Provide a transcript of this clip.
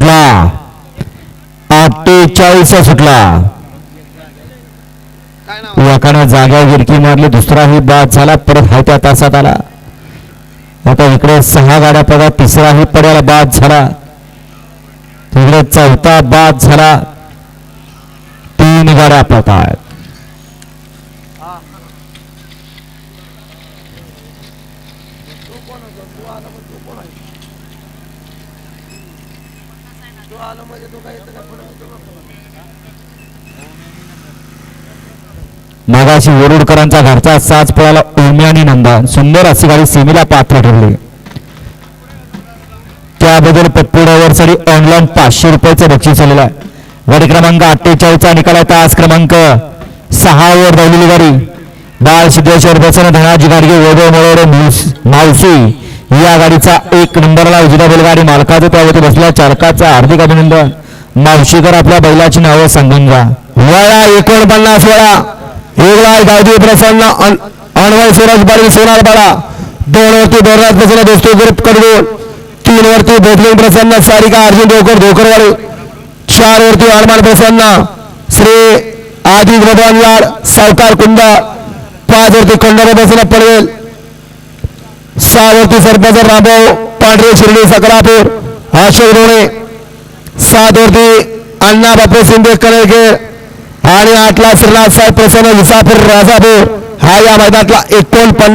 सुटला अठ्ठेचाळीस सुटला एकानं जाग्यावर गिरकी मारली दुसराही बाद झाला परत हाय त्या तासात आला. आता इकडे सहा गाड्या पडा तिसराही पड्याला बाद झाला. तिकडे चौथा बाद झाला. तीन गाड्या पडतात तो आलो म्हणजे तो काय येतं काय मागाशी वरुडकरांचा घरचा साज पळाला उर्मी आणि नंदा. सुंदर अशी गाडी सेमीला पात्र ठरली. त्याबद्दल पप्पू ड्रायव्हरसाठी ऑनलाईन पाचशे रुपयाचं बक्षीस आलेलं आहे. गाडी क्रमांक अठ्ठेचाळीसचा निकाल आहे तास क्रमांक सहा वर धावलेली गाडी. बाळ सिद्धेश्वर बसन धनाजी गाडगे वैभव मळोरे मावशी. या गाडीचा एक नंबरला उजव्या बैलगाडी मालकाचं त्यावरती बसल्या चालकाचं हार्दिक अभिनंदन. मावशीकर आपल्या बैलाची नावं सांगून जा. वळा एकोणपन्नास वेळा. एक लाख गावजी प्रसन्न अनवय स्वराज पाटील सोनार बाळा. दोन वरती दोरनाथ प्रसन्न दोस्तो ग्रुप कडवून तीन वरती भोसले प्रसन्न सारिका अर्जुन धोकर धोकरवाडी. चार वरती हनुमान प्रसन्न श्री आदी भगवान लाड सावकार कुंदा. पाच वरती खंडारा प्रसन्न पडवेल. सहावरती सरपंच रामभाऊ पांढरे शिर्डी सकलापूर अशोक रोणे सातवरती अण्णा बापू शिंदे कनेरखेड आणि आठला श्रीनाथ साहेब प्रसन्न विसापूर राजापूर. हा या मैदानातला एकोणपन्नास